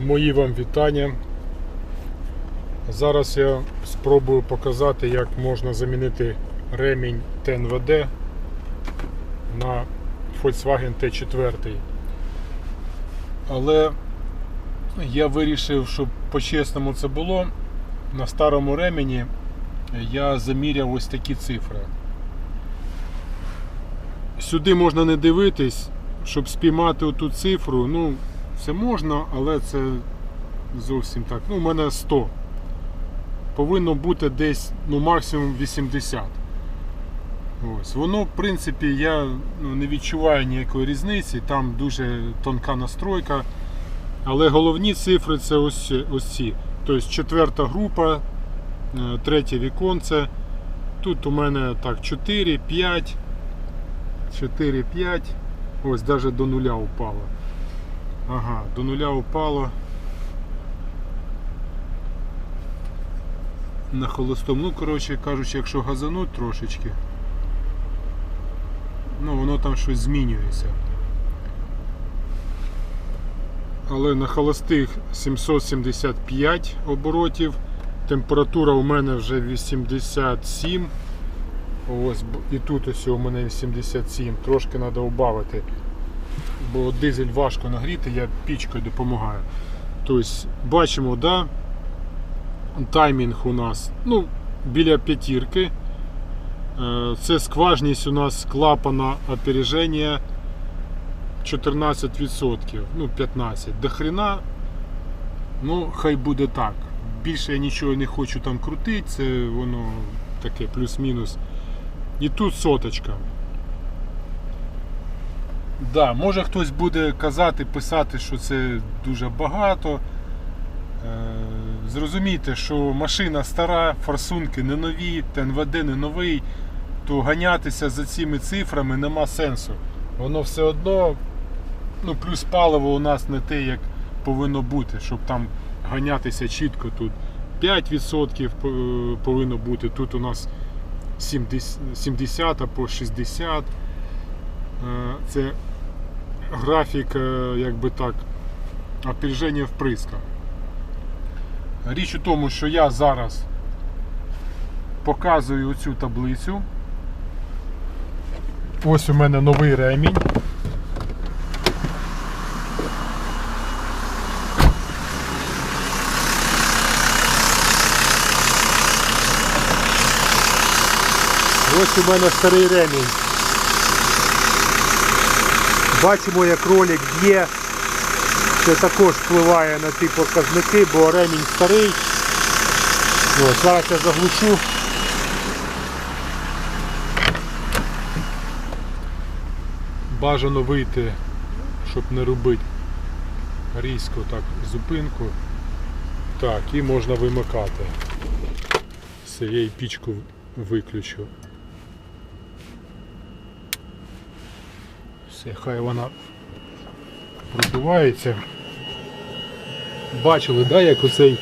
Мої вам вітання. Зараз я спробую показати, як можна замінити ремінь ТНВД на Volkswagen T4. Але я вирішив, щоб по-чесному це було. На старому ремені я заміряв ось такі цифри. Сюди можна не дивитись, щоб спіймати оту цифру. Ну, це можна, але це зовсім так. Ну, у мене 100. Повинно бути десь ну, максимум 80. Ось. Воно, в принципі, я ну, не відчуваю ніякої різниці, там дуже тонка настройка. Але головні цифри це ось, ось ці. Тобто четверта група, е, третє віконце. Тут у мене так 4, 5, 4, 5. Ось навіть до нуля упало. Ага, до нуля упало. На холостому. Ну, коротше кажучи, якщо газануть трошечки, ну воно там щось змінюється. Але на холостих 775 оборотів. Температура у мене вже 87. Ось, і тут ось у мене 87. Трошки треба убавити. Бо дизель важко нагріти, я пічкою допомагаю. Тобто, бачимо, да, таймінг у нас ну, біля п'ятірки. Е, Це скважність у нас клапана опереження 14%, ну 15%. До хрена, ну хай буде так. Більше я нічого не хочу там крутити, це воно таке плюс-мінус. І тут соточка. Да, може хтось буде казати, писати, що це дуже багато. Е, Зрозумійте, що машина стара, форсунки не нові, ТНВД не новий, то ганятися за цими цифрами нема сенсу. Воно все одно, ну плюс паливо у нас не те, як повинно бути, щоб там ганятися чітко тут 5% повинно бути, тут у нас 70 70 або 60. Е, Це графік, е, як би так, опереження вприска. Річ у тому, що я зараз показую цю таблицю. Ось у мене новий ремінь. Ось у мене старий ремінь. Бачимо, як ролик б'є. Це також впливає на ті показники, бо ремінь старий. Ось, зараз я заглушу. Бажано вийти, щоб не робити різко так зупинку. Так, і можна вимикати. Все, я і пічку виключу. Все, хай вона продувається. Бачили, да, як оцей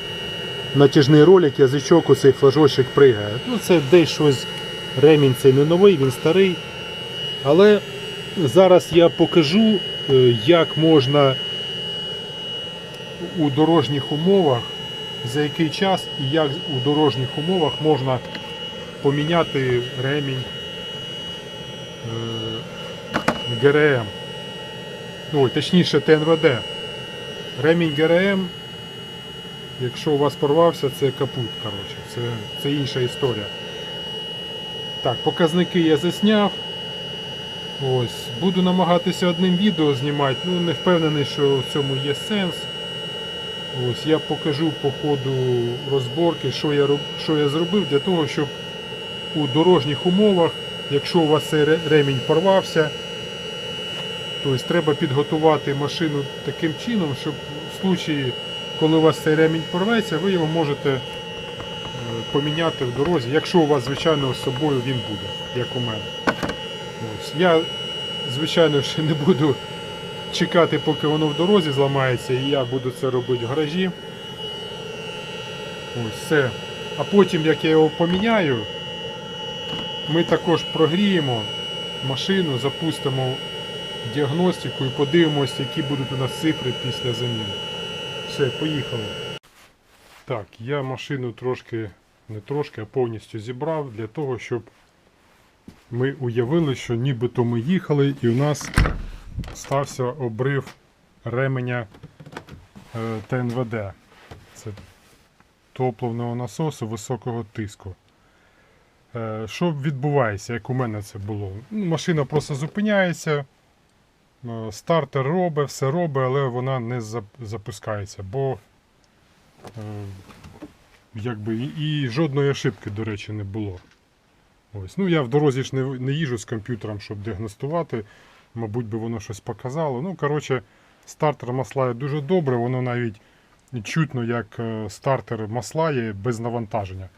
натяжний ролик, язичок, оцей флажочок пригає. Ну це десь щось, ремінь цей не новий, він старий. Але зараз я покажу, е, як можна у дорожніх умовах, за який час і як у дорожніх умовах можна поміняти ремінь е, ГРМ. Ну, точніше ТНВД. Ремінь ГРМ, якщо у вас порвався, це капут. Коротше. Це, це інша історія. Так, показники я засняв. Ось, буду намагатися одним відео знімати, ну не впевнений, що в цьому є сенс. Ось я покажу по ходу розборки, що я, що я зробив для того, щоб у дорожніх умовах, якщо у вас ремінь порвався, тобто треба підготувати машину таким чином, щоб в случаї, коли у вас цей ремінь порветься, ви його можете е, поміняти в дорозі, якщо у вас, звичайно, з собою він буде, як у мене. Ось. Я, звичайно, ще не буду чекати, поки воно в дорозі зламається, і я буду це робити в гаражі. Ось все. А потім, як я його поміняю, ми також прогріємо машину, запустимо діагностику і подивимося, які будуть у нас цифри після заміни. Все, поїхали. Так, я машину трошки, не трошки, а повністю зібрав для того, щоб ми уявили, що нібито ми їхали і у нас стався обрив ременя е, ТНВД. Це топливного насосу високого тиску. Е, Що відбувається, як у мене це було? Ну, Машина просто зупиняється, стартер робить, все робить, але вона не запускається, бо е, якби, і, жодної ошибки, до речі, не було. Ось. Ну, я в дорозі ж не, не їжджу з комп'ютером, щоб діагностувати. Мабуть, би воно щось показало. Ну, коротше, стартер маслає дуже добре, воно навіть чутно, як е, стартер маслає без навантаження.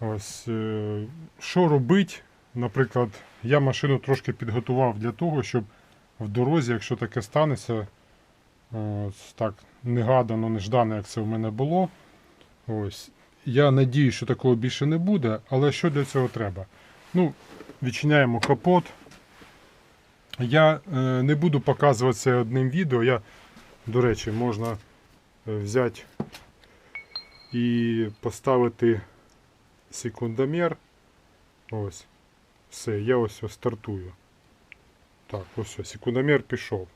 Ось, е, що робить? Наприклад, я машину трошки підготував для того, щоб в дорозі, якщо таке станеться, ось так негадано, неждано, як це в мене було. Ось. Я надію, що такого більше не буде, але що для цього треба? Ну, відчиняємо капот. Я е, не буду показувати це одним відео. Я, до речі, можна е, взяти і поставити секундомер. Ось. Все, я ось стартую. Так, ось ось, секундомер пішов.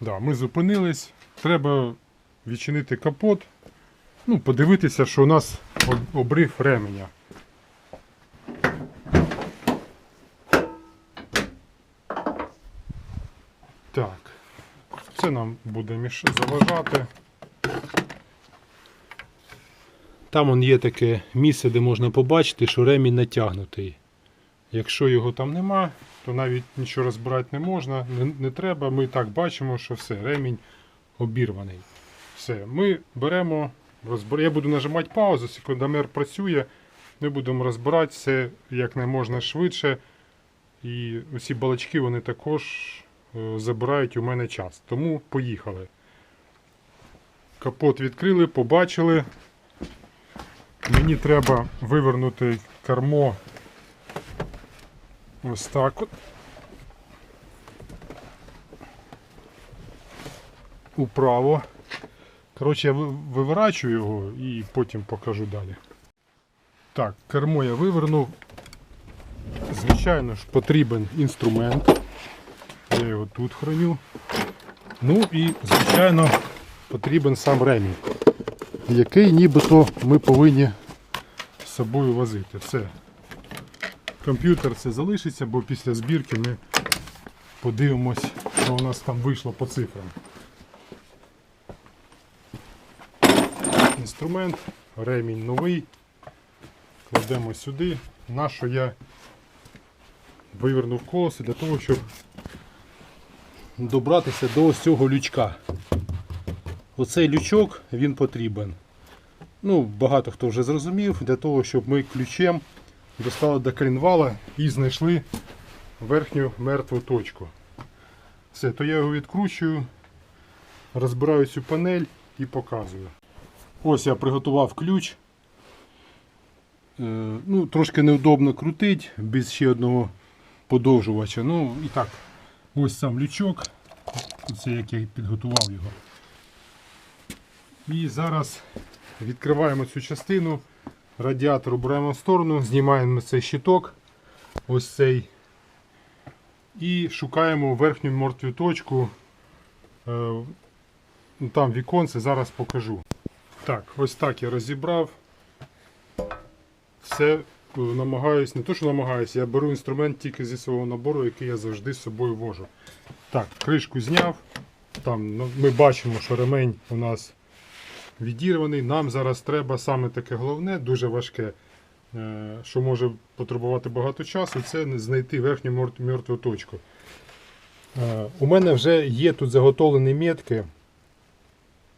Да, ми зупинились. Треба відчинити капот. Ну, подивитися, що у нас обрив ременя. Так, це нам буде заважати. Там є таке місце, де можна побачити, що ремінь натягнутий. Якщо його там нема, то навіть нічого розбирати не можна, не, не треба. Ми так бачимо, що все, ремінь обірваний. Все, ми беремо, розбер... я буду нажимати паузу, секундомер працює. Ми будемо розбирати все як не можна швидше. І усі балачки вони також е, забирають у мене час. Тому поїхали. Капот відкрили, побачили. Мені треба вивернути кермо ось так от. Управо. Коротше, я ви- виворачую його і потім покажу далі. Так, кермо я вивернув. Звичайно ж, потрібен інструмент. Я його тут храню. Ну і, звичайно, потрібен сам ремінь, який нібито ми повинні з собою возити. Все. Комп'ютер це залишиться, бо після збірки ми подивимось, що у нас там вийшло по цифрам. Інструмент, ремінь новий. Кладемо сюди. На що я вивернув колесо для того, щоб добратися до ось цього лючка. Оцей лючок він потрібен. Ну, багато хто вже зрозумів, для того, щоб ми ключем достали до коленвала і знайшли верхню мертву точку. Все, то я його відкручую, розбираю цю панель і показую. Ось я приготував ключ. Е, ну, трошки неудобно крутить без ще одного подовжувача. Ну і так, ось сам лючок. Це як я підготував його. І зараз відкриваємо цю частину. Радіатор обираємо в сторону, знімаємо цей щиток, ось цей. І шукаємо верхню мертву точку. Е, Там віконце, зараз покажу. Так, ось так я розібрав. Все е, намагаюсь, не то, що намагаюся, я беру інструмент тільки зі свого набору, який я завжди з собою вожу. Так, кришку зняв. Там ну, ми бачимо, що ремень у нас відірваний. Нам зараз треба саме таке головне, дуже важке, е, що може потребувати багато часу, це знайти верхню мертву точку. Е, У мене вже є тут заготовлені метки.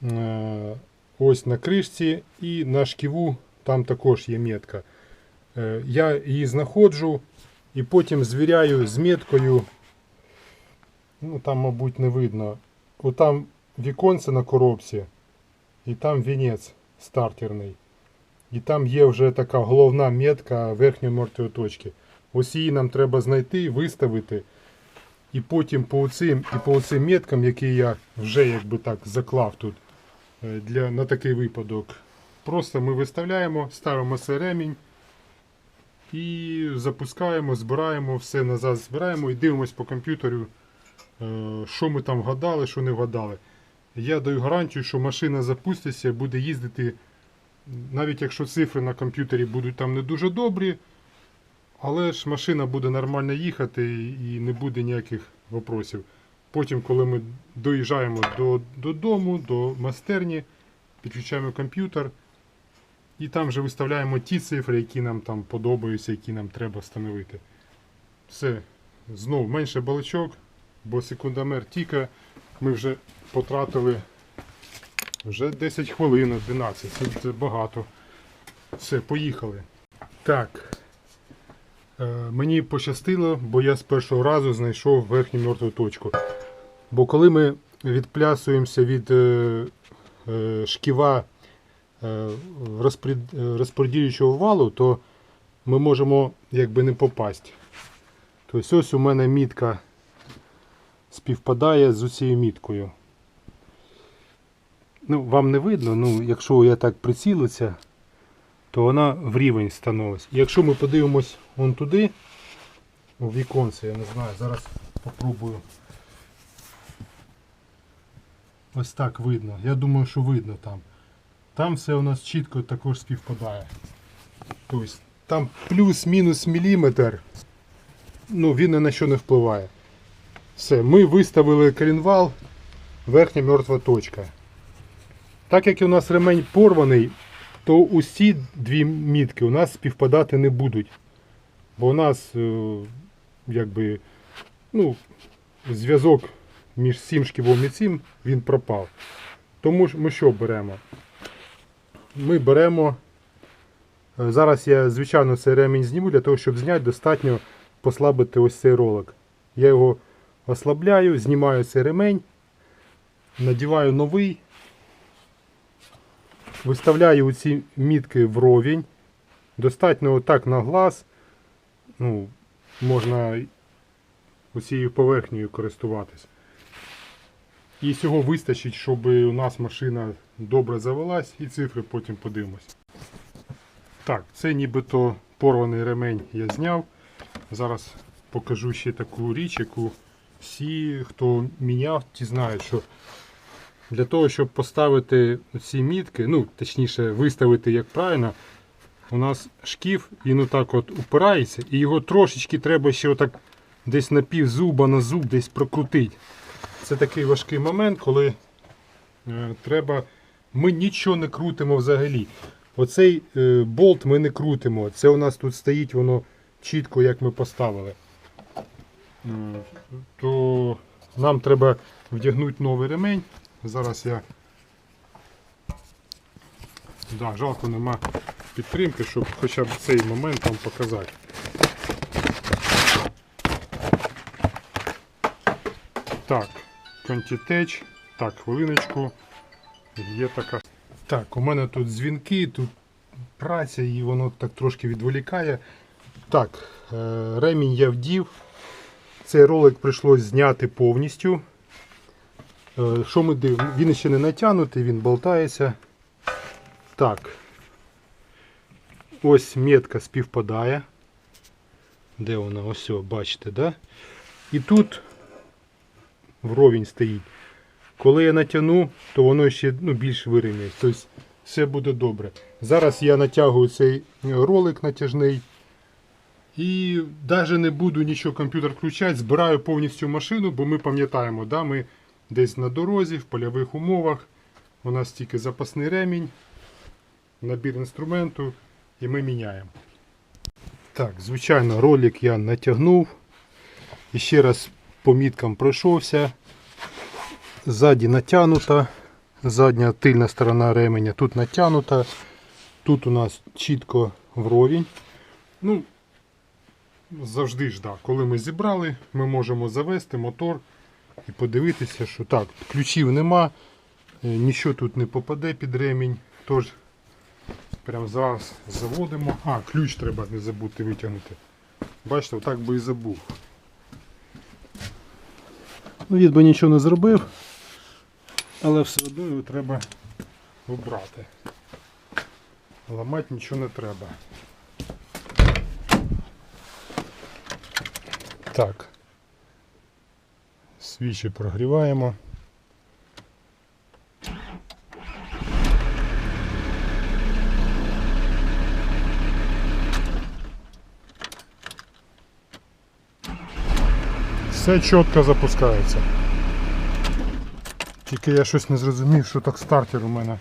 Е, Ось на кришці і на шківу там також є метка. Я її знаходжу і потім звіряю з меткою. Ну там, мабуть, не видно. Отам віконце на коробці, і там вінець стартерний. І там є вже така головна метка верхньої мертвої точки. Ось її нам треба знайти, виставити. І потім по цим і по цим меткам, які я вже якби так заклав тут е, для, на такий випадок. Просто ми виставляємо, ставимо цей ремінь і запускаємо, збираємо, все назад збираємо і дивимось по комп'ютеру, е, що ми там вгадали, що не вгадали. Я даю гарантію, що машина запуститься, буде їздити, навіть якщо цифри на комп'ютері будуть там не дуже добрі, але ж машина буде нормально їхати і не буде ніяких вопросів. Потім, коли ми доїжджаємо до, додому, до майстерні, підключаємо комп'ютер і там вже виставляємо ті цифри, які нам там подобаються, які нам треба встановити. Все, знову менше балачок, бо секундомер тіка. Ми вже потратили вже 10 хвилин, 12, це, багато. Все, поїхали. Так. Е, мені пощастило, бо я з першого разу знайшов верхню мертву точку. Бо коли ми відплясуємося від е, е, шківа е, е, розподілюючого валу, то ми можемо якби не попасти. Тобто ось у мене мітка співпадає з усією міткою. Ну, вам не видно, ну, якщо я так прицілиться, то вона в рівень становиться. Якщо ми подивимось вон туди, у віконце, я не знаю, зараз попробую. Ось так видно. Я думаю, що видно там. Там все у нас чітко також співпадає. Тобто там плюс-мінус міліметр. Ну, він ні на що не впливає. Все, ми виставили колінвал, верхня мертва точка. Так як у нас ремень порваний, то усі дві мітки у нас співпадати не будуть. Бо у нас е, якби, ну, зв'язок між цим шківом і цим він пропав. Тому ми що беремо? Ми беремо. е, Зараз я, звичайно, цей ремінь зніму, для того, щоб зняти, достатньо послабити ось цей ролик. Я його ослабляю, знімаю цей ремень, надіваю новий, виставляю ці мітки вровень. Достатньо отак на глаз. Ну, можна усією поверхнею користуватись. І цього вистачить, щоб у нас машина добре завелась і цифри потім подивимось. Так, це нібито порваний ремень я зняв. Зараз покажу ще таку річ, яку всі, хто міняв, ті знають, що для того, щоб поставити ці мітки, ну, точніше, виставити як правильно, у нас шкіф, він отак от упирається, і його трошечки треба ще отак десь на пів зуба на зуб десь прокрутити. Це такий важкий момент, коли е, треба. Ми нічого не крутимо взагалі. Оцей е, болт ми не крутимо. Це у нас тут стоїть воно чітко, як ми поставили. То нам треба вдягнути новий ремень. Зараз я. Да, жалко нема підтримки, щоб хоча б цей момент вам показати. Так, Conti-Tech. Так, хвилиночку. Є така. Так, у мене тут дзвінки, тут праця і воно так трошки відволікає. Так, е, ремінь я вдів. Цей ролик прийшлось зняти повністю. Е, Що ми дивимо? Він ще не натягнутий, він болтається. Так. Ось метка співпадає. Де вона? Ось, бачите, да? І тут вровень стоїть. Коли я натягну, то воно ще ну, більш вирівняється. Тобто все буде добре. Зараз я натягую цей ролик натяжний. І навіть не буду нічого комп'ютер включати, збираю повністю машину, бо ми пам'ятаємо, да, ми десь на дорозі, в польових умовах. У нас тільки запасний ремінь, набір інструменту і ми міняємо. Так, звичайно, ролик я натягнув. І ще раз по міткам пройшовся. Ззаді натягнута, задня тильна сторона ременя тут натягнута. Тут у нас чітко вровень. Ну, завжди ж, да, коли ми зібрали, ми можемо завести мотор і подивитися, що так, ключів нема, е, нічого тут не попаде під ремінь. Тож, прямо зараз заводимо. А, ключ треба не забути витягнути. Бачите, отак би і забув. Ну, від би нічого не зробив, але все одно його треба убрати. Ламати нічого не треба. Так. Свічі прогріваємо. Все чітко запускається. Тільки я щось не зрозумів, що так стартер у мене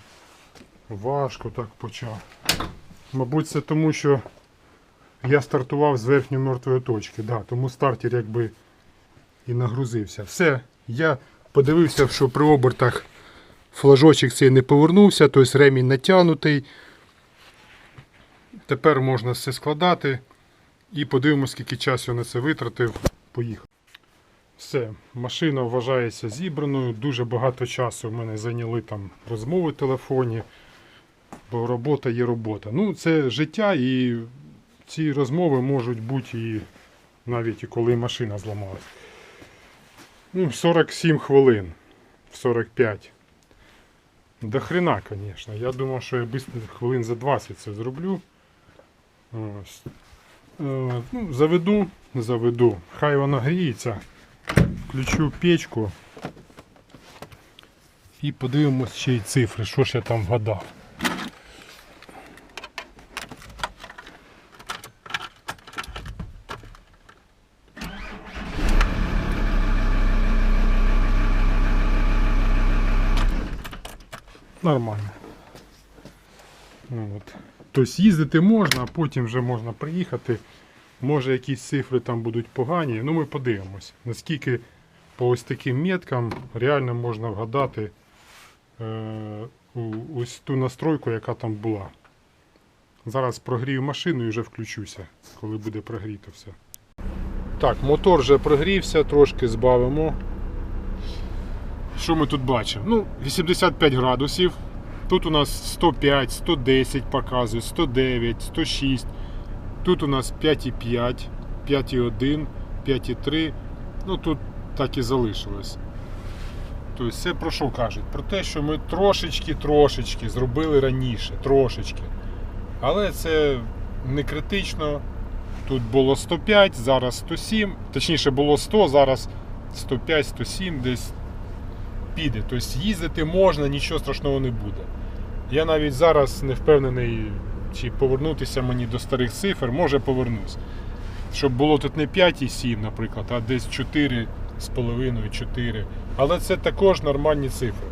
важко так почав. Мабуть, це тому, що я стартував з верхньої мертвої точки. Да, тому стартер якби і нагрузився. Все, я подивився, що при обертах флажочок цей не повернувся, тобто ремінь натягнутий. Тепер можна все складати і подивимося, скільки часу я на це витратив. Поїхав. Все, машина вважається зібраною. Дуже багато часу в мене зайняли там розмови в телефоні, бо робота є робота. Ну, це життя і ці розмови можуть бути і навіть і коли машина зламалась. Ну, 47 хвилин, 45. До хрена, звісно. Я думав, що я хвилин за 20 це зроблю. Ось. Е, Ну, заведу, заведу. Хай вона гріється. Включу печку. І подивимось ще й цифри, що ж я там вгадав. Нормально. Ну, От. Тобто їздити можна, а потім вже можна приїхати. Може якісь цифри там будуть погані. Ну ми подивимось, наскільки по ось таким меткам реально можна вгадати е, ось ту настройку, яка там була. Зараз прогрію машину і вже включуся, коли буде прогріто все. Так, мотор вже прогрівся, трошки збавимо. Що ми тут бачимо? Ну, 85 градусів. Тут у нас 105, 110 показує, 109, 106. Тут у нас 5,5, 5,1, 5,3. Ну тут так і залишилось. Тобто це про що кажуть? Про те, що ми трошечки-трошечки зробили раніше, трошечки. Але це не критично. Тут було 105, зараз 107, точніше було 100, зараз 105, 107 десь піде. Тобто їздити можна, нічого страшного не буде. Я навіть зараз не впевнений, чи повернутися мені до старих цифр, може повернусь. Щоб було тут не 5,7, наприклад, а десь 4,5, 4. Але це також нормальні цифри.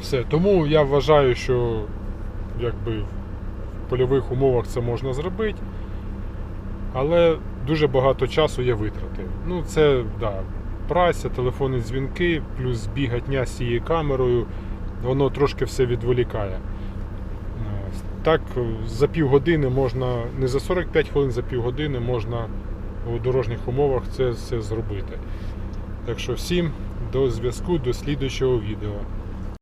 Все. Тому я вважаю, що якби в польових умовах це можна зробити. Але дуже багато часу я витратив. Ну, це да, праця, телефонні дзвінки, плюс бігатня з цією камерою, воно трошки все відволікає. Е, Так, за півгодини можна, не за 45 хвилин, за півгодини можна у дорожніх умовах це все зробити. Так що всім до зв'язку, до слідуючого відео.